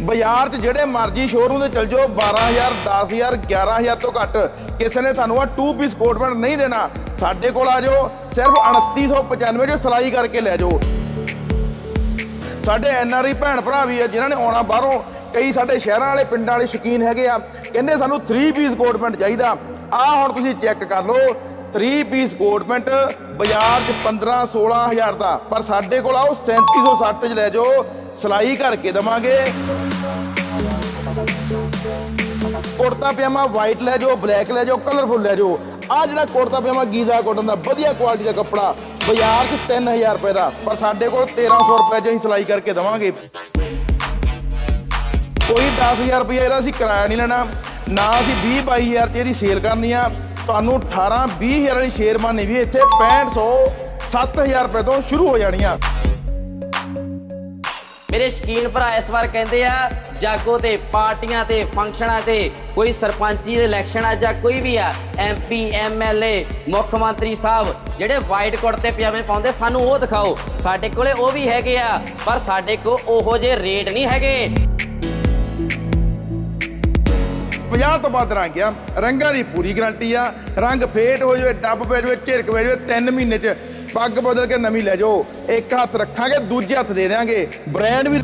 ਬਾਜ਼ਾਰ 'ਚ ਜਿਹੜੇ ਮਰਜ਼ੀ ਸ਼ੋਰੂਮ ਤੇ ਚਲ ਜਾਓ 12000 10000 11000 ਤੋਂ ਘੱਟ। ਕਿਸੇ ਨੇ ਤੁਹਾਨੂੰ ਆ 2 ਪੀਸ ਕੋਟ ਪੈਂਟ ਨਹੀਂ ਦੇਣਾ। ਸਾਡੇ ਕੋਲ ਆ ਜਾਓ, ਸਿਰਫ 2995 ਜੋ ਸਿਲਾਈ ਕਰਕੇ ਲੈ ਜਾਓ। ਸਾਡੇ ਐਨ ਆਰ ਆਈ ਭੈਣ ਭਰਾ ਵੀ ਆ, ਜਿਨ੍ਹਾਂ ਨੇ ਆਉਣਾ ਬਾਹਰੋਂ, ਕਈ ਸਾਡੇ ਸ਼ਹਿਰਾਂ ਵਾਲੇ, ਪਿੰਡਾਂ ਵਾਲੇ ਸ਼ੌਕੀਨ ਹੈਗੇ ਆ। ਕਹਿੰਦੇ ਸਾਨੂੰ 3 ਪੀਸ ਕੋਟ ਪੈਂਟ ਚਾਹੀਦਾ। ਆ ਹੁਣ ਤੁਸੀਂ ਚੈੱਕ ਕਰ ਲਓ 3 ਪੀਸ ਕੋਟ ਪੈਂਟ ਬਾਜ਼ਾਰ 'ਚ 15 16000 ਦਾ। ਪਰ ਸਾਡੇ ਕੋਲ ਆਓ 3760 'ਚ ਲੈ ਜਾਓ। ਸਿਲਾਈ ਕਰਕੇ ਦਵਾਂਗੇ। ਕੁੜਤਾ ਪਜਾਮਾ ਵਾਈਟ ਲੈ ਜਾਓ ਬਲੈਕ ਲੈ ਜਾਓ ਕਲਰਫੁੱਲ ਲੈ ਜਾਓ। ਆ ਜਿਹੜਾ ਕੁੜਤਾ ਪਜਾਮਾ ਗੀਜ਼ਾ ਕਾਟਨ ਦਾ ਵਧੀਆ ਕੁਆਲਿਟੀ ਦਾ ਕੱਪੜਾ, ਬਾਜ਼ਾਰ 'ਚ 3000 ਰੁਪਏ ਦਾ। ਪਰ ਸਾਡੇ ਕੋਲ 1300 ਰੁਪਏ 'ਚ ਅਸੀਂ ਸਿਲਾਈ ਕਰਕੇ ਦਵਾਂਗੇ। ਕੋਈ 10000 ਰੁਪਏ ਇਹਦਾ ਅਸੀਂ ਕਿਰਾਇਆ ਨਹੀਂ ਲੈਣਾ। ਨਾ ਅਸੀਂ 20 22000 ਚ ਇਹਦੀ ਸੇਲ ਕਰਨੀ ਆ। ਤੁਹਾਨੂੰ 18 20000 ਵਾਲੀ ਸ਼ੇਰਵਾਨੀ ਵੀ ਇੱਥੇ 6500 7000 ਰੁਪਏ ਤੋਂ ਸ਼ੁਰੂ ਹੋ ਜਾਣੀਆਂ ਮੇਰੇ ਸ਼ਕੀਨ ਭਰਾ ਇਸ ਵਾਰ ਕਹਿੰਦੇ ਆ ਜਾਗੋ ਤੇ ਪਾਰਟੀਆਂ ਤੇ ਫੰਕਸ਼ਨਾਂ ਤੇ ਕੋਈ ਸਰਪੰਚੀ ਦੇ ਇਲੈਕਸ਼ਨ ਆ, ਜਾਂ ਕੋਈ ਵੀ ਆ ਐਮਪੀ ਐਮਐਲਏ ਮੁੱਖ ਮੰਤਰੀ ਸਾਹਿਬ, ਜਿਹੜੇ ਵਾਈਟ ਕੁੜਤੇ ਪਜਾਮੇ ਪਾਉਂਦੇ, ਸਾਨੂੰ ਉਹ ਦਿਖਾਓ। ਸਾਡੇ ਕੋਲੇ ਉਹ ਵੀ ਹੈਗੇ ਆ, ਪਰ ਸਾਡੇ ਕੋ ਉਹੋ ਜਿਹੇ ਰੇਟ ਨਹੀਂ ਹੈਗੇ। 50 ਤੋਂ ਵੱਧ ਰੰਗ ਆ, ਰੰਗਾਂ ਦੀ ਪੂਰੀ ਗਾਰੰਟੀ ਆ, ਰੰਗ ਫੇਟ ਹੋ ਜਾਵੇ ਡੱਬ ਪੈ ਜਾਵੇ ਝਿਰਕ ਪੈ ਜਾਵੇ 3 ਮਹੀਨੇ ਚ ਪੱਗ ਬਦਲ ਕੇ ਨਵੀਂ ਲੈ ਜਾਓ। ਇੱਕ ਹੱਥ ਰੱਖਾਂਗੇ, ਦੂਜੇ ਹੱਥ ਦੇ ਦੇਾਂਗੇ ਬ੍ਰਾਂਡ ਵੀ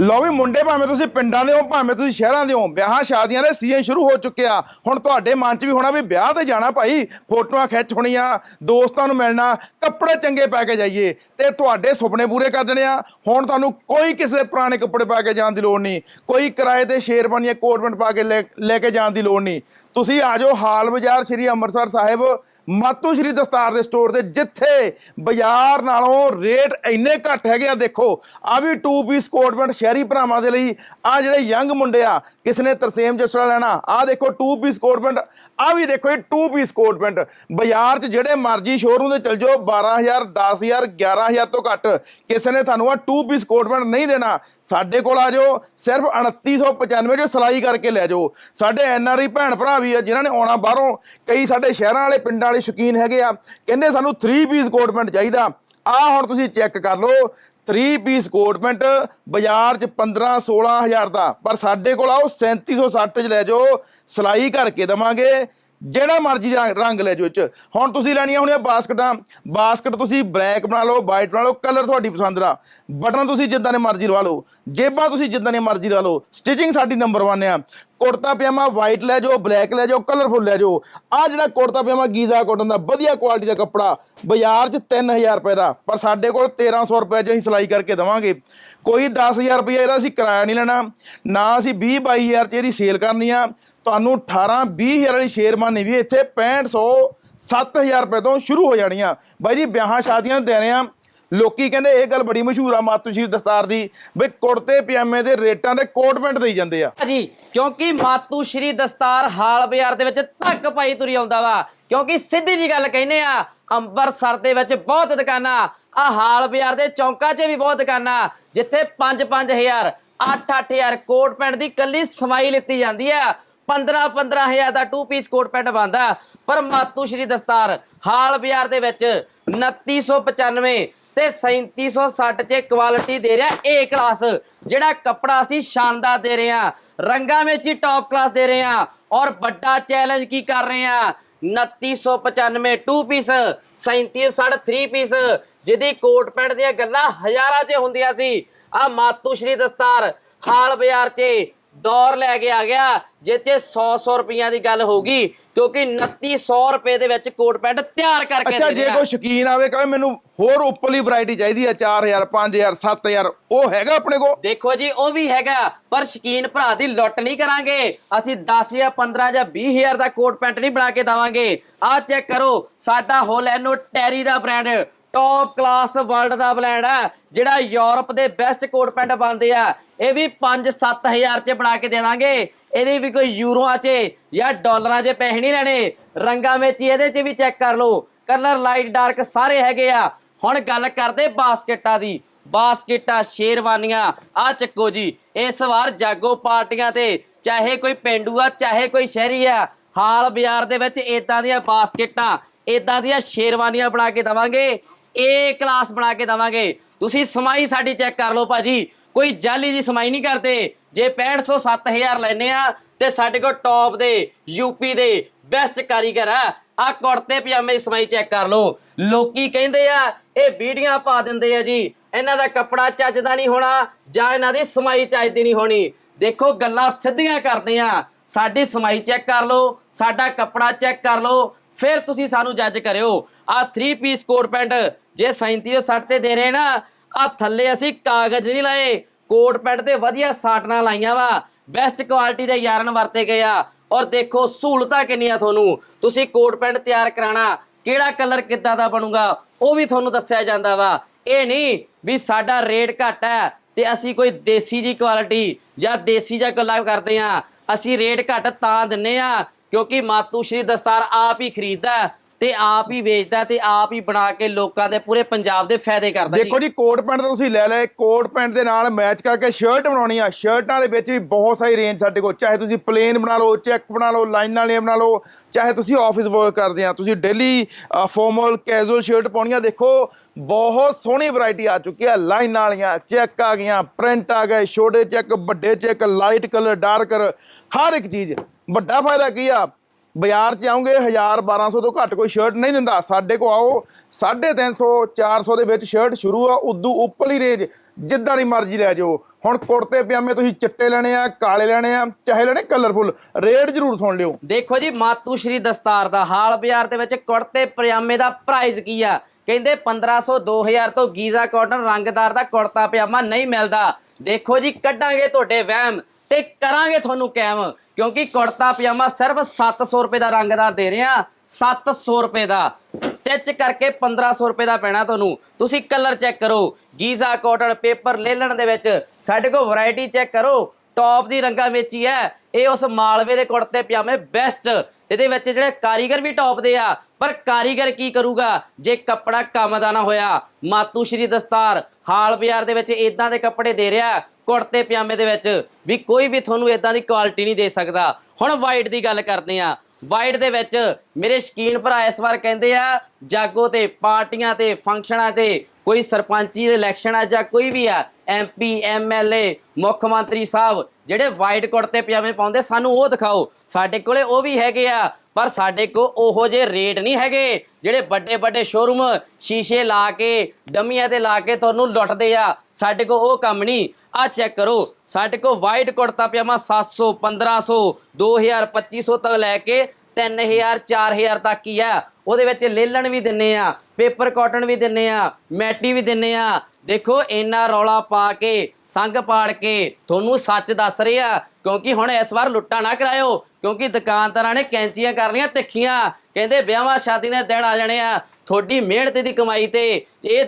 ਲਓ ਵੀ ਮੁੰਡੇ ਭਾਵੇਂ ਤੁਸੀਂ ਪਿੰਡਾਂ ਦੇ ਹੋ, ਭਾਵੇਂ ਤੁਸੀਂ ਸ਼ਹਿਰਾਂ ਦੇ ਹੋ, ਵਿਆਹਾਂ ਸ਼ਾਦੀਆਂ ਦੇ ਸੀਜ਼ਨ ਸ਼ੁਰੂ ਹੋ ਚੁੱਕੇ ਆ। ਹੁਣ ਤੁਹਾਡੇ ਮਨ 'ਚ ਵੀ ਹੋਣਾ ਵੀ ਵਿਆਹ ਤੇ ਜਾਣਾ ਭਾਈ, ਫੋਟੋਆਂ ਖਿੱਚ ਹੋਣੀਆਂ, ਦੋਸਤਾਂ ਨੂੰ ਮਿਲਣਾ, ਕੱਪੜੇ ਚੰਗੇ ਪਾ ਕੇ ਜਾਈਏ ਤੇ ਤੁਹਾਡੇ ਸੁਪਨੇ ਪੂਰੇ ਕਰ ਦੇਣੇ ਆ। ਹੁਣ ਤੁਹਾਨੂੰ ਕੋਈ ਕਿਸੇ ਪੁਰਾਣੇ ਕੱਪੜੇ ਪਾ ਕੇ ਜਾਣ ਦੀ ਲੋੜ ਨਹੀਂ। ਕੋਈ ਕਿਰਾਏ ਤੇ ਸ਼ੇਰਵਾਨੀਆਂ ਕੋਟ ਪੈਂਟ ਪਾ ਕੇ ਲੈ ਲੈ ਕੇ ਜਾਣ ਦੀ ਲੋੜ ਨਹੀਂ। ਤੁਸੀਂ ਆ ਜਾਓ ਹਾਲ ਬਾਜ਼ਾਰ ਸ੍ਰੀ ਅੰਮ੍ਰਿਤਸਰ ਸਾਹਿਬ। ਮਾਤੂ ਸ਼੍ਰੀ ਦਸਤਾਰ ਦੇ ਸਟੋਰ ਤੇ, ਜਿੱਥੇ ਬਾਜ਼ਾਰ ਨਾਲੋਂ ਰੇਟ ਇੰਨੇ ਘੱਟ ਹੈਗੇ ਆ, ਦੇਖੋ। ਆ ਵੀ 2 ਪੀਸ ਕੋਟ ਪੈਂਟ ਸ਼ਹਿਰੀ ਭਰਾਵਾਂ ਦੇ ਲਈ। ਆ ਜਿਹੜੇ ਯੰਗ ਮੁੰਡੇ ਆ ਕਿਸ ਨੇ ਤਰਸੇਮ ਜਸੜਾ ਲੈਣਾ? ਆ ਦੇਖੋ 2 ਪੀਸ ਕੋਟ ਪੈਂਟ ਆ ਵੀ ਦੇਖੋ ਇਹ 2 ਪੀਸ ਕੋਟ ਪੈਂਟ ਬਾਜ਼ਾਰ 'ਚ ਜਿਹੜੇ ਮਰਜ਼ੀ ਸ਼ੋਰੂਮ ਤੇ ਚਲ ਜਾਓ 12000 10000 11000 ਤੋਂ ਘੱਟ ਕਿਸੇ ਨੇ ਤੁਹਾਨੂੰ ਆ 2 ਪੀਸ ਕੋਟ ਪੈਂਟ ਨਹੀਂ ਦੇਣਾ। ਸਾਡੇ ਕੋਲ ਆ ਜਾਓ, ਸਿਰਫ 2995 ਜੋ ਸਿਲਾਈ ਕਰਕੇ ਲੈ ਜਾਓ। ਸਾਡੇ ਐਨ ਆਰ ਆਈ ਭੈਣ ਭਰਾ ਵੀ ਆ, ਜਿਨ੍ਹਾਂ ਨੇ ਆਉਣਾ ਬਾਹਰੋਂ, ਕਈ ਸਾਡੇ ਸ਼ਹਿਰਾਂ ਵਾਲੇ, ਪਿੰਡਾਂ ਵਾਲੇ ਸ਼ੌਕੀਨ ਹੈਗੇ ਆ। ਕਹਿੰਦੇ ਸਾਨੂੰ 3 ਪੀਸ ਕੋਟ ਪੈਂਟ ਚਾਹੀਦਾ। ਆ ਹੁਣ ਤੁਸੀਂ ਚੈੱਕ ਕਰ ਲਓ 3 ਪੀਸ ਕੋਟ ਪੈਂਟ ਬਾਜ਼ਾਰ 'ਚ 15 16000 ਦਾ। ਪਰ ਸਾਡੇ ਕੋਲ ਆਓ 3760 'ਚ ਲੈ ਜਾਓ, ਸਿਲਾਈ ਕਰਕੇ ਦਵਾਂਗੇ। ਜਿਹੜਾ ਮਰਜ਼ੀ ਰੰਗ ਰੰਗ ਲੈ ਜਾਓ ਇਹ 'ਚ। ਹੁਣ ਤੁਸੀਂ ਲੈਣੀਆਂ ਹੋਣੀਆਂ ਬਾਸਕਟਾਂ। ਬਾਸਕਟ ਤੁਸੀਂ ਬਲੈਕ ਬਣਾ ਲਓ, ਵਾਈਟ ਬਣਾ ਲਓ, ਕਲਰ ਤੁਹਾਡੀ ਪਸੰਦ ਦਾ। ਬਟਨ ਤੁਸੀਂ ਜਿੱਦਾਂ ਦੇ ਮਰਜ਼ੀ ਲਵਾ ਲਓ। ਜੇਬਾਂ ਤੁਸੀਂ ਜਿੱਦਾਂ ਦੇ ਮਰਜ਼ੀ ਲਵਾ ਲਓ। ਸਟਿਚਿੰਗ ਸਾਡੀ ਨੰਬਰ 1 ਆ। ਕੁੜਤਾ, ਪਜਾਮਾ, ਵਾਈਟ ਲੈ ਜਾਓ, ਬਲੈਕ ਲੈ ਜਾਓ, ਕਲਰਫੁੱਲ ਲੈ ਜਾਓ। ਆ ਜਿਹੜਾ ਕੁੜਤਾ, ਪਜਾਮਾ, ਗੀਜ਼ਾ ਕਾਟਨ ਦਾ ਵਧੀਆ ਕੁਆਲਿਟੀ ਦਾ ਕੱਪੜਾ, ਬਾਜ਼ਾਰ 'ਚ 3000 ਰੁਪਏ ਦਾ। ਪਰ ਸਾਡੇ ਕੋਲ 1300 ਰੁਪਏ 'ਚ ਅਸੀਂ ਸਿਲਾਈ ਕਰਕੇ ਦਵਾਂਗੇ। ਕੋਈ 10000 ਰੁਪਏ ਇਹਦਾ ਅਸੀਂ ਕਿਰਾਇਆ ਨਹੀਂ ਲੈਣਾ। ਨਾ ਅਸੀਂ 20 22000 'ਚ ਇਹਦੀ ਸੇਲ ਕਰਨੀ ਆ। ਤੁਹਾਨੂੰ 18 20000 ਵਾਲੀ ਸ਼ੇਰਮਾਨੀ ਵੀ ਇੱਥੇ 6500 7000 ਰੁਪਏ ਤੋਂ ਸ਼ੁਰੂ ਹੋ ਜਾਣੀਆਂ ਬਾਈ ਜੀ, ਵਿਆਹਾਂ ਸ਼ਾਦੀਆਂ ਨੂੰ ਦੇ ਰਹੇ ਆ। ਲੋਕੀ ਕਹਿੰਦੇ ਇਹ ਗੱਲ ਬੜੀ ਮਸ਼ਹੂਰ ਆ ਮਾਤੂ ਸ਼੍ਰੀ ਦਸਤਾਰ ਦੀ ਬਈ ਕੁੜਤੇ, ਪਜਾਮੇ ਦੇ ਰੇਟਾਂ ਦੇ ਕੋਟ ਪੈਂਟ ਦੇਈ ਜਾਂਦੇ ਆ। ਜੀ ਕਿਉਂਕਿ ਮਾਤੂ ਦਸਤਾਰ ਹਾਲ ਬਾਜ਼ਾਰ ਦੇ ਵਿੱਚ ਧੱਕ ਪਾਈ ਤੁਰੀ ਆਉਂਦਾ ਵਾ। ਕਿਉਂਕਿ ਸਿੱਧੀ ਜੀ ਗੱਲ ਕਹਿੰਦੇ ਆ ਅੰਮ੍ਰਿਤਸਰ ਦੇ ਵਿੱਚ ਬਹੁਤ ਦੁਕਾਨਾਂ, ਆ ਹਾਲ ਬਾਜ਼ਾਰ ਦੇ ਚੌਂਕਾਂ 'ਚ ਵੀ ਬਹੁਤ ਦੁਕਾਨਾਂ, ਜਿੱਥੇ 5-5000 8-8000 ਕੋਟ ਪੈਂਟ ਦੀ ਕੱਲੀ ਸਮਾਈ ਲਿੱਤੀ ਜਾਂਦੀ ਆ। 15-15000 ਦਾ 2 ਪੀਸ ਕੋਟ ਪੈਂਟ ਬੰਦਾ ਪਰ ਮਾਤੂ ਸ਼੍ਰੀ ਦਸਤਾਰ, ਹਾਲ ਬਾਜ਼ਾਰ ਦੇ ਵਿੱਚ 2995 ਤੇ 3760 ਚ ਕੁਆਲਿਟੀ ਦੇ ਰਿਹਾ ਏ ਕਲਾਸ ਜਿਹੜਾ ਕੱਪੜਾ ਅਸੀਂ ਸ਼ਾਨਦਾਰ ਦੇ ਰਹੇ ਹਾਂ। ਰੰਗਾਂ ਵਿੱਚ ਹੀ ਟੌਪ ਕਲਾਸ ਦੇ ਰਹੇ ਹਾਂ। ਔਰ ਵੱਡਾ ਚੈਲੰਜ ਕੀ ਕਰ ਰਹੇ ਹਾਂ? 2995 2 ਪੀਸ 3760 3 ਪੀਸ ਜਿਹਦੀ ਕੋਟ ਪੈਂਟ ਦੀਆਂ ਗੱਲਾਂ ਹਜ਼ਾਰਾਂ 'ਚ ਹੁੰਦੀਆਂ ਸੀ। ਆ ਮਾਤੂ ਸ਼੍ਰੀ ਦਸਤਾਰ, ਹਾਲ ਬਾਜ਼ਾਰ 'ਚ ਦੌਰ ਲੈ ਕੇ ਆ ਗਿਆ ਜਿੱਥੇ 100 100 ਰੁਪਈਆਂ ਦੀ ਗੱਲ ਹੋਊਗੀ ਕਿਉਂਕਿ 2900 ਰੁਪਏ ਦੇ ਵਿੱਚ ਕੋਟ ਪੈਂਟ ਤਿਆਰ ਕਰਕੇ ਅੱਛਾ ਜੇ। ਕੋਈ ਸ਼ੌਕੀਨ ਆਵੇ ਕਹੇ ਮੈਨੂੰ ਹੋਰ ਉੱਪਰਲੀ ਵੈਰਾਈਟੀ ਚਾਹੀਦੀ ਆ 4000 5000 7000 ਉਹ ਹੈਗਾ ਆਪਣੇ ਕੋਲ? ਦੇਖੋ ਜੀ ਉਹ ਵੀ ਹੈਗਾ ਪਰ ਸ਼ਕੀਨ ਭਰਾ ਦੀ ਲੁੱਟ ਨਹੀਂ ਕਰਾਂਗੇ। ਅਸੀਂ 10 ਜਾਂ 15 ਜਾਂ 20 ਹਜ਼ਾਰ ਦਾ ਕੋਟ ਪੈਂਟ ਨਹੀਂ ਬਣਾ ਕੇ ਦਵਾਂਗੇ। ਆਹ ਚੈੱਕ ਕਰੋ ਸਾਡਾ ਹੋਲੈਨੋ ਟੈਰੀ ਦਾ ਬ੍ਰਾਂਡ ਟੌਪ ਕਲਾਸ ਵਰਲਡ ਦਾ ਬ੍ਰਾਂਡ ਹੈ, ਜਿਹੜਾ ਯੂਰਪ ਦੇ ਬੈਸਟ ਕੋਟ ਪੈਂਟ ਬਣਦੇ ਆ, ਇਹ ਵੀ 5-7000 ਚ ਬਣਾ ਕੇ ਦੇ ਦਾਂਗੇ ਇਹਦੇ ਵੀ ਕੋਈ ਯੂਰੋਆਂ 'ਚ ਜਾਂ ਡਾਲਰਾਂ 'ਚ ਪੈਸੇ ਨਹੀਂ ਲੈਣੇ। ਰੰਗਾਂ ਵਿੱਚ ਹੀ ਇਹਦੇ 'ਚ ਵੀ ਚੈੱਕ ਕਰ ਲਓ। ਕਲਰ ਲਾਈਟ ਡਾਰਕ ਸਾਰੇ ਹੈਗੇ ਆ। ਹੁਣ ਗੱਲ ਕਰਦੇ ਬਾਸਕਟਾਂ ਦੀ। ਬਾਸਕਟਾਂ, ਸ਼ੇਰਵਾਨੀਆਂ, ਆ ਚੱਕੋ ਜੀ, ਇਸ ਵਾਰ ਜਾਗੋ ਪਾਰਟੀਆਂ ਤੇ, ਚਾਹੇ ਕੋਈ ਪਿੰਡੂ ਆ, ਚਾਹੇ ਕੋਈ ਸ਼ਹਿਰੀ ਆ, ਹਾਲ ਬਾਜ਼ਾਰ ਦੇ ਵਿੱਚ ਇਦਾਂ ਦੀਆਂ ਬਾਸਕਟਾਂ ਇਦਾਂ ਦੀਆਂ ਸ਼ੇਰਵਾਨੀਆਂ ਬਣਾ ਕੇ ਦਵਾਂਗੇ। ਏ ਕਲਾਸ ਬਣਾ ਕੇ ਦਵਾਂਗੇ। ਤੁਸੀਂ ਸਮਾਈ ਸਾਡੀ ਚੈੱਕ ਕਰ ਲਓ ਭਾਜੀ। ਕੋਈ ਜਾਲੀ ਦੀ ਸਮਾਈ ਨਹੀਂ ਕਰਦੇ। ਜੇ 6500 7000 ਲੈਨੇ ਆ, ਤੇ ਸਾਡੇ ਕੋਲ ਟੌਪ ਦੇ ਯੂਪੀ ਦੇ ਬੈਸਟ ਕਾਰੀਗਰ ਆ। ਆ ਕੁੜਤੇ ਪਜਾਮੇ ਦੀ ਸਮਾਈ ਚੈੱਕ ਕਰ ਲਓ। ਲੋਕੀ ਕਹਿੰਦੇ ਆ, ਇਹ ਵੀਡੀਆਂ ਪਾ ਦਿੰਦੇ ਆ ਜੀ। ਇਹਨਾਂ ਦਾ ਕੱਪੜਾ ਚੱਜ ਦਾ ਨਹੀਂ ਹੋਣਾ, ਜਾਂ ਇਹਨਾਂ ਦੀ ਸਮਾਈ ਚੱਜਦੀ ਨਹੀਂ ਹੋਣੀ। ਦੇਖੋ, ਗੱਲਾਂ ਸਿੱਧੀਆਂ ਕਰਦੇ ਆ। ਸਾਡੀ ਸਮਾਈ ਚੈੱਕ ਕਰ ਲਓ, ਸਾਡਾ ਕੱਪੜਾ ਚੈੱਕ ਕਰ ਲਓ। ਫਿਰ ਤੁਸੀਂ ਸਾਨੂੰ ਜੱਜ ਕਰਿਓ। ਆ 3 ਪੀਸ ਕੋਟ ਪੈਂਟ ਜੇ 3760 ਤੇ ਦੇ ਰਹੇ ਨਾ ਆ ਥੱਲੇ ਅਸੀਂ ਕਾਗਜ਼ ਨਹੀਂ ਲਾਏ। ਕੋਟ ਪੈਂਟ ਤੇ ਵਧੀਆ ਸਾਟਨਾਂ ਲਾਈਆਂ ਵਾ। ਬੈਸਟ ਕੁਆਲਿਟੀ ਦੇ ਯਾਰਨ ਵਰਤੇ ਗਏ ਆ। ਔਰ ਦੇਖੋ ਸਹੂਲਤਾਂ ਕਿੰਨੀਆਂ ਤੁਹਾਨੂੰ। ਤੁਸੀਂ ਕੋਟ ਪੈਂਟ ਤਿਆਰ ਕਰਾਣਾ ਕਿਹੜਾ ਕਲਰ ਕਿੱਦਾਂ ਦਾ ਬਣੂਗਾ, ਉਹ ਵੀ ਤੁਹਾਨੂੰ ਦੱਸਿਆ ਜਾਂਦਾ ਵਾ। ਇਹ ਨਹੀਂ ਵੀ ਸਾਡਾ ਰੇਟ ਘੱਟ ਹੈ ਤੇ ਅਸੀਂ ਕੋਈ ਦੇਸੀ ਜੀ ਕੁਆਲਿਟੀ ਜਾਂ ਦੇਸੀ ਜਿਹਾ ਗੱਲਾਂ ਕਰਦੇ ਆ ਅਸੀਂ ਰੇਟ ਘੱਟ ਤਾਂ ਦਿੰਨੇ ਆ ਕਿਉਂਕਿ ਮਾਤੂ ਸ਼੍ਰੀ ਦਸਤਾਰ ਆਪ ਹੀ ਖਰੀਦਦਾ ਹੈ ਤੇ ਆਪ ਹੀ ਵੇਚਦਾ ਤੇ ਆਪ ਹੀ ਬਣਾ ਕੇ ਲੋਕਾਂ ਦੇ ਪੂਰੇ ਪੰਜਾਬ ਦੇ ਫਾਇਦੇ ਕਰਦਾ ਦੇਖੋ ਜੀ, ਕੋਟ ਪੈਂਟ ਤਾਂ ਤੁਸੀਂ ਲੈ ਲਏ ਕੋਟ ਪੈਂਟ ਦੇ ਨਾਲ ਮੈਚ ਕਰਕੇ ਸ਼ਰਟ ਬਣਾਉਣੀ ਆ। ਸ਼ਰਟਾਂ ਦੇ ਵਿੱਚ ਵੀ ਬਹੁਤ ਸਾਰੀ ਰੇਂਜ ਸਾਡੇ ਕੋਲ, ਚਾਹੇ ਤੁਸੀਂ ਪਲੇਨ ਬਣਾ ਲਓ ਚੈੱਕ ਬਣਾ ਲਓ ਲਾਈਨਾਂ ਵਾਲੀਆਂ ਬਣਾ ਲਓ, ਚਾਹੇ ਤੁਸੀਂ ਆਫਿਸ ਵਰਕ ਕਰਦੇ ਆ। ਤੁਸੀਂ ਡੇਲੀ ਫਾਰਮਲ ਕੈਜੂਅਲ ਸ਼ਰਟ ਪਾਉਣੀਆਂ, ਦੇਖੋ, ਬਹੁਤ ਸੋਹਣੀ ਵੈਰਾਈਟੀ ਆ ਚੁੱਕੀ ਆ। ਲਾਈਨਾਂ ਵਾਲੀਆਂ ਚੈੱਕ ਆ ਗਈਆਂ ਪ੍ਰਿੰਟ ਆ ਗਏ, ਛੋਟੇ ਚੈੱਕ ਵੱਡੇ ਚੈੱਕ ਲਾਈਟ ਕਲਰ ਡਾਰਕਰ ਹਰ ਇੱਕ ਚੀਜ਼ ਵੱਡਾ ਫਾਇਦਾ ਕੀ ਆ? ਬਾਜ਼ਾਰ 'ਚ ਆਉਂਗੇ 1000 1200 ਤੋਂ ਘੱਟ ਕੋਈ ਸ਼ਰਟ ਨਹੀਂ ਦਿੰਦਾ। ਸਾਡੇ ਕੋ ਆਓ 350 400 ਦੇ ਵਿੱਚ ਸ਼ਰਟ ਸ਼ੁਰੂ ਆ, ਉਦੋਂ ਉੱਪਰਲੀ ਰੇਂਜ ਜਿੱਦਾਂ ਦੀ ਮਰਜ਼ੀ ਲੈ ਜਾਓ। ਹੁਣ ਕੁੜਤੇ, ਪਜਾਮੇ ਤੁਸੀਂ ਚਿੱਟੇ ਲੈਣੇ ਆ, ਕਾਲੇ ਲੈਣੇ ਆ, ਚਾਹੇ ਲੈਣੇ ਕਲਰਫੁੱਲ ਰੇਟ ਜ਼ਰੂਰ ਸੁਣ ਲਿਓ। ਦੇਖੋ ਜੀ ਮਾਤੂ ਸ਼੍ਰੀ ਦਸਤਾਰ ਦਾ ਹਾਲ ਬਾਜ਼ਾਰ ਦੇ ਵਿੱਚ ਕੁੜਤੇ, ਪਜਾਮੇ ਦਾ ਪ੍ਰਾਈਸ ਕੀ ਆ? ਕਹਿੰਦੇ 1500 2000 ਤੋਂ ਗੀਜ਼ਾ ਕਾਟਨ ਰੰਗਦਾਰ ਦਾ ਕੁੜਤਾ, ਪਜਾਮਾ ਨਹੀਂ ਮਿਲਦਾ। ਦੇਖੋ ਜੀ, ਕੱਢਾਂਗੇ ਤੁਹਾਡੇ ਵਹਿਮ। ਤੇ ਕਰਾਂਗੇ ਤੁਹਾਨੂੰ ਕਾਇਮ ਕਿਉਂਕਿ ਕੁੜਤਾ ਪਜਾਮਾ ਸਿਰਫ 700 ਰੁਪਏ ਦਾ ਰੰਗਦਾਰ ਦੇ ਰਹੇ ਆ 700 ਰੁਪਏ ਦਾ। ਸਟਿਚ ਕਰਕੇ 1500 ਰੁਪਏ ਦਾ ਪੈਣਾ ਤੁਹਾਨੂੰ। ਤੁਸੀਂ ਕਲਰ ਚੈੱਕ ਕਰੋ। ਗੀਜ਼ਾ ਕਾਟਨ ਪੇਪਰ ਲੇਲਣ ਦੇ ਵਿੱਚ ਸਾਡੇ ਕੋਲ ਵੈਰਾਈਟੀ ਚੈੱਕ ਕਰੋ। ਟੌਪ ਦੀ ਰੰਗਾਂ ਵਿੱਚ ਹੀ। ਹੈ ਇਹ ਉਸ ਮਾਲਵੇ ਦੇ ਕੁੜਤੇ ਪਜਾਮੇ ਬੈਸਟ ਇਹਦੇ ਵਿੱਚ ਜਿਹੜੇ ਕਾਰੀਗਰ ਵੀ ਟੌਪ ਦੇ ਆ। ਪਰ ਕਾਰੀਗਰ ਕੀ ਕਰੂਗਾ? ਜੇ ਕੱਪੜਾ ਕੰਮ ਦਾ ਨਾ ਹੋਇਆ ਮਾਤੂ ਸ਼੍ਰੀ ਦਸਤਾਰ, ਹਾਲ ਬਾਜ਼ਾਰ ਦੇ ਵਿੱਚ ਇਦਾਂ ਦੇ ਕੱਪੜੇ ਦੇ ਰਿਹਾ। ਕੁੜਤੇ ਪਜਾਮੇ ਦੇ ਵਿੱਚ ਵੀ ਕੋਈ ਵੀ ਤੁਹਾਨੂੰ ਇਦਾਂ ਦੀ ਕੁਆਲਿਟੀ ਨਹੀਂ ਦੇ ਸਕਦਾ। ਹੁਣ ਵਾਈਟ ਦੀ ਗੱਲ ਕਰਦੇ ਆ ਵਾਈਟ ਦੇ ਵਿੱਚ ਮੇਰੇ ਸ਼ਕੀਨ ਭਰਾ ਇਸ ਵਾਰ ਕਹਿੰਦੇ ਆ, ਜਾਗੋ ਤੇ ਪਾਰਟੀਆਂ ਤੇ ਫੰਕਸ਼ਨਾਂ ਤੇ, ਕੋਈ ਸਰਪੰਚੀ ਦੇ ਇਲੈਕਸ਼ਨ ਆ ਜਾਂ ਕੋਈ ਵੀ ਆ ਐਮਪੀ ਐਮਐਲਏ ਮੁੱਖ ਮੰਤਰੀ ਸਾਹਿਬ, ਜਿਹੜੇ ਵਾਈਟ ਕੁੜਤੇ ਪਜਾਮੇ ਪਾਉਂਦੇ, ਸਾਨੂੰ ਉਹ ਦਿਖਾਓ। ਸਾਡੇ ਕੋਲੇ ਉਹ ਵੀ ਹੈਗੇ ਆ, ਪਰ ਸਾਡੇ ਕੋ ਉਹੋ ਜਿਹੇ ਰੇਟ ਨਹੀਂ ਹੈਗੇ, ਜਿਹੜੇ ਵੱਡੇ ਵੱਡੇ ਸ਼ੋਰੂਮ ਸ਼ੀਸ਼ੇ ਲਾ ਕੇ, ਡਮੀਆਂ ਤੇ ਲਾ ਕੇ ਤੁਹਾਨੂੰ ਲੁੱਟਦੇ ਆ। ਸਾਡੇ ਕੋ ਉਹ ਕੰਮ ਨਹੀਂ। ਆ ਚੈੱਕ ਕਰੋ, ਸਾਡੇ ਕੋ ਵਾਈਟ ਕੁੜਤਾ ਪਜਾਮਾ 700 1500 2000 2500 ਤੱਕ ਲੈ ਕੇ 3000 4000 ਤੱਕ ਹੀ ਆ। ਉਹਦੇ ਵਿੱਚ ਲੇਲਣ ਵੀ ਦਿੰਨੇ ਆ। ਪੇਪਰ ਕਾਟਨ ਵੀ ਦਿੰਨੇ ਆ, ਮੈਟੀ ਵੀ ਦਿੰਨੇ ਆ। ਦੇਖੋ, ਇੰਨਾ ਰੌਲਾ ਪਾ ਕੇ, ਸੰਗ ਪਾੜ ਕੇ ਤੁਹਾਨੂੰ ਸੱਚ ਦੱਸ ਰਹੇ ਆ। ਕਿਉਂਕਿ ਹੁਣ ਇਸ ਵਾਰ ਲੁੱਟਾ ਨਾ ਕਰਾਇਓ, ਕਿਉਂਕਿ ਦੁਕਾਨਦਾਰਾਂ ਨੇ ਕੈਂਚੀਆਂ ਕਰ ਲਈਆਂ ਤਿੱਖੀਆਂ। ਕਹਿੰਦੇ ਵਿਆਹਾਂ ਸ਼ਾਦੀ ਦੇ ਦਿਨ ਆ ਜਾਣੇ ਆ। ਤੁਹਾਡੀ ਮਿਹਨਤ ਦੀ ਕਮਾਈ ਤੇ, ਇਹ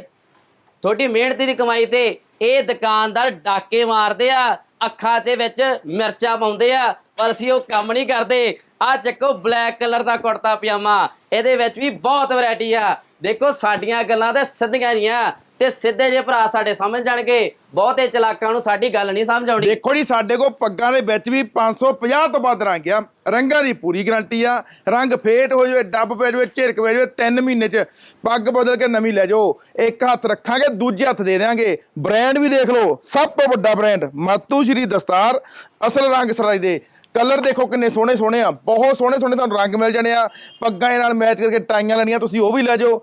ਤੁਹਾਡੀ ਮਿਹਨਤ ਦੀ ਕਮਾਈ ਤੇ ਇਹ ਦੁਕਾਨਦਾਰ ਡਾਕੇ ਮਾਰਦੇ ਆ, ਅੱਖਾਂ ਦੇ ਵਿੱਚ ਮਿਰਚਾਂ ਪਾਉਂਦੇ ਆ। ਪਰ ਅਸੀਂ ਉਹ ਕੰਮ ਨਹੀਂ ਕਰਦੇ। ਆ ਚੱਕੋ ਬਲੈਕ ਕਲਰ ਦਾ ਕੁੜਤਾ ਪਜਾਮਾ। ਇਹਦੇ ਵਿੱਚ ਵੀ ਬਹੁਤ ਵੈਰਾਈਟੀ ਆ। ਦੇਖੋ ਸਾਡੀਆਂ ਗੱਲਾਂ ਤੇ ਸਿੱਧੀਆਂ ਜੀਆਂ ਤੇ ਸਿੱਧੇ ਜੇ ਭਰਾ ਸਾਡੇ ਸਮਝ ਜਾਣਗੇ। ਬਹੁਤੇ ਚਲਾਕਾਂ ਨੂੰ ਸਾਡੀ ਗੱਲ ਨਹੀਂ ਸਮਝ ਆਉਣੀ। ਦੇਖੋ ਜੀ, ਸਾਡੇ ਕੋਲ ਪੱਗਾਂ ਦੇ ਵਿੱਚ ਵੀ 550 ਤੋਂ ਵੱਧ ਰੰਗ ਆ। ਰੰਗਾਂ ਦੀ ਪੂਰੀ ਗਾਰੰਟੀ ਆ। ਰੰਗ ਫੇਟ ਹੋ ਜਾਵੇ, ਡੱਬ ਪੈ ਜਾਵੇ ਝਿਰਕ ਪੈ ਜਾਵੇ 3 ਮਹੀਨੇ ਚ ਪੱਗ ਬਦਲ ਕੇ ਨਵੀਂ ਲੈ ਜਾਓ। ਇੱਕ ਹੱਥ ਰੱਖਾਂਗੇ, ਦੂਜੇ ਹੱਥ ਦੇ ਦੇਾਂਗੇ ਬ੍ਰਾਂਡ ਵੀ ਦੇਖ ਲਓ, ਸਭ ਤੋਂ ਵੱਡਾ ਬ੍ਰਾਂਡ ਮਾਤੂ ਸ਼੍ਰੀ ਦਸਤਾਰ। ਅਸਲ ਰੰਗ ਸਰਾਜ ਦੇ ਕਲਰ ਦੇਖੋ ਕਿੰਨੇ ਸੋਹਣੇ ਸੋਹਣੇ ਆ, ਬਹੁਤ ਸੋਹਣੇ ਸੋਹਣੇ ਤੁਹਾਨੂੰ ਰੰਗ ਮਿਲ ਜਾਣੇ ਆ, ਪੱਗਾਂ ਨਾਲ ਮੈਚ ਕਰਕੇ ਟਾਈਆਂ ਲੈਣੀਆਂ, ਤੁਸੀਂ ਉਹ ਵੀ ਲੈ ਜਾਓ।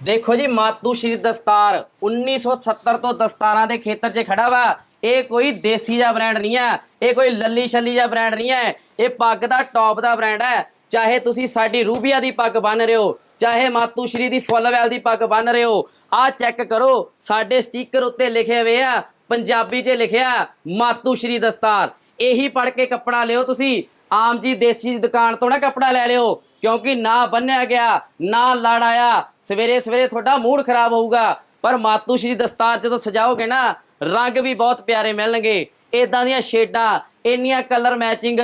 ਦੇਖੋ ਜੀ, ਮਾਤੂ ਸ਼੍ਰੀ ਦਸਤਾਰ 1970 ਤੋਂ ਦਸਤਾਰਾਂ ਦੇ ਖੇਤਰ 'ਚ ਖੜਾ ਵਾ। ਇਹ ਕੋਈ ਦੇਸੀ ਜਿਹਾ ਬ੍ਰਾਂਡ ਨਹੀਂ ਹੈ ਇਹ ਕੋਈ ਲੱਲੀ ਛੱਲੀ ਜਿਹਾ ਬ੍ਰਾਂਡ ਨਹੀਂ ਹੈ ਇਹ ਪੱਗ ਦਾ ਟੌਪ ਦਾ ਬ੍ਰਾਂਡ ਹੈ ਚਾਹੇ ਤੁਸੀਂ ਸਾਡੀ ਰੂਬੀਆ ਦੀ ਪੱਗ ਬੰਨ ਰਹੇ ਹੋ, ਚਾਹੇ ਮਾਤੂ ਸ਼੍ਰੀ ਦੀ ਫੁੱਲਵੈਲ ਦੀ ਪੱਗ ਬੰਨ ਰਹੇ ਹੋ, ਆਹ ਚੈੱਕ ਕਰੋ, ਸਾਡੇ ਸਟicker ਉੱਤੇ ਲਿਖੇ ਹੋਏ ਆ, ਪੰਜਾਬੀ 'ਚ ਲਿਖਿਆ, ਮਾਤੂ ਸ਼੍ਰੀ ਦਸਤਾਰ। ਇਹੀ ਪੜ ਕੇ ਕੱਪੜਾ ਲਿਓ ਤੁਸੀਂ। ਆਮ ਜੀ ਦੇਸੀ ਦੁਕਾਨ ਤੋਂ ਨਾ ਕੱਪੜਾ ਲੈ ਲਿਓ, ਕਿਉਂਕਿ ਨਾ ਬੰਨਿਆ ਗਿਆ, ਨਾ ਲੜ ਆਇਆ। ਸਵੇਰੇ ਸਵੇਰੇ ਤੁਹਾਡਾ ਮੂਡ ਖਰਾਬ ਹੋਊਗਾ। ਪਰ ਮਾਤੂ ਸ਼੍ਰੀ ਦਸਤਾਰ ਜਦੋਂ ਸਜਾਓਗੇ ਨਾ, ਰੰਗ ਵੀ ਬਹੁਤ ਪਿਆਰੇ ਮਿਲਣਗੇ। ਇਦਾਂ ਦੀਆਂ ਸ਼ੇਡਾਂ, ਇੰਨੀਆਂ ਕਲਰ ਮੈਚਿੰਗ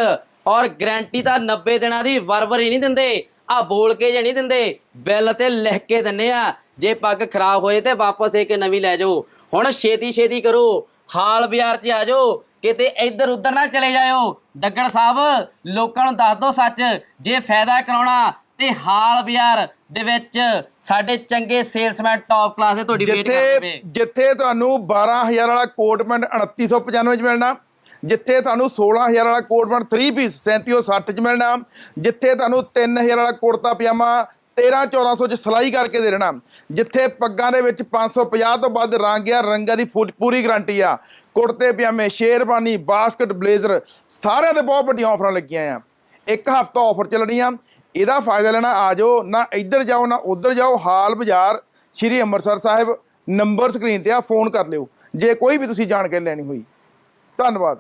ਔਰ ਗਰੰਟੀ ਤਾਂ 90 ਦਿਨਾਂ ਦੀ ਵਰਵਰ ਹੀ ਨਹੀਂ ਦਿੰਦੇ। ਆ ਬੋਲ ਕੇ ਜੇ ਨਹੀਂ ਦਿੰਦੇ, ਬਿੱਲ ਤੇ ਲਿਖ ਕੇ ਦਿੰਨੇ ਆ। ਜੇ ਪੱਗ ਖਰਾਬ ਹੋਏ ਤੇ ਵਾਪਸ ਦੇ ਕੇ ਨਵੀਂ ਲੈ ਜਾਓ। ਹੁਣ ਛੇਤੀ ਛੇਤੀ ਕਰੋ, ਹਾਲ ਬਾਜ਼ਾਰ 'ਚ ਆ ਜਾਓ। ਕਿਤੇ ਇੱਧਰ ਉੱਧਰ ਨਾ ਚਲੇ ਜਾਇਓ। ਦੱਗੜ ਸਾਹਿਬ ਲੋਕਾਂ ਨੂੰ ਦੱਸ ਦਿਓ ਸੱਚ ਜੇ ਫਾਇਦਾ ਕਰਾਉਣਾ ਤੇ ਹਾਲ ਬਾਜ਼ਾਰ ਦੇ ਵਿੱਚ ਸਾਡੇ ਚੰਗੇ ਸੇਲਸਮੈਨ ਟੌਪ ਕਲਾਸ ਦੇ ਤੁਹਾਡੀ ਵੇਟ ਕਰਦੇ ਜਿੱਥੇ ਪਏ ਜਿੱਥੇ ਤੁਹਾਨੂੰ 12000 ਵਾਲਾ ਕੋਟ ਪੈਂਟ 2995 ਚ ਮਿਲਣਾ ਜਿੱਥੇ ਤੁਹਾਨੂੰ 16000 ਵਾਲਾ ਕੋਟ ਪੈਂਟ 3 ਪੀਸ 3760 ਚ ਮਿਲਣਾ ਜਿੱਥੇ ਤੁਹਾਨੂੰ 3000 ਵਾਲਾ ਕੁੜਤਾ ਪਜਾਮਾ 13 1400 ਚ ਸਿਲਾਈ ਕਰਕੇ ਦੇ ਦੇਣਾ। ਜਿੱਥੇ ਪੱਗਾਂ ਦੇ ਵਿੱਚ 550 ਤੋਂ ਵੱਧ ਰੰਗ ਆ ਰੰਗਾਂ ਦੀ ਫੁ- ਪੂਰੀ ਗਾਰੰਟੀ ਆ। ਕੁੜਤੇ, ਪਜਾਮੇ, ਸ਼ੇਰਵਾਨੀ, ਬਾਸਕਟ, ਬਲੇਜ਼ਰ, ਸਾਰਿਆਂ ਦੇ ਬਹੁਤ ਵੱਡੀਆਂ ਆਫਰਾਂ ਲੱਗੀਆਂ ਆ। ਇੱਕ ਹਫਤਾ ਆਫਰ ਚੱਲਣੀ ਆ ਇਹਦਾ ਫਾਇਦਾ ਲੈਣਾ, ਆ ਜਾਓ, ਨਾ ਇੱਧਰ ਜਾਓ, ਨਾ ਉੱਧਰ ਜਾਓ। ਹਾਲ ਬਾਜ਼ਾਰ, ਸ਼੍ਰੀ ਅੰਮ੍ਰਿਤਸਰ ਸਾਹਿਬ, ਨੰਬਰ ਸਕਰੀਨ ਤੇ ਆ, ਫੋਨ ਕਰ ਲਿਓ। ਜੇ ਕੋਈ ਵੀ ਤੁਸੀਂ ਜਾਣਕਾਰੀ ਲੈਣੀ ਹੋਈ। ਧੰਨਵਾਦ।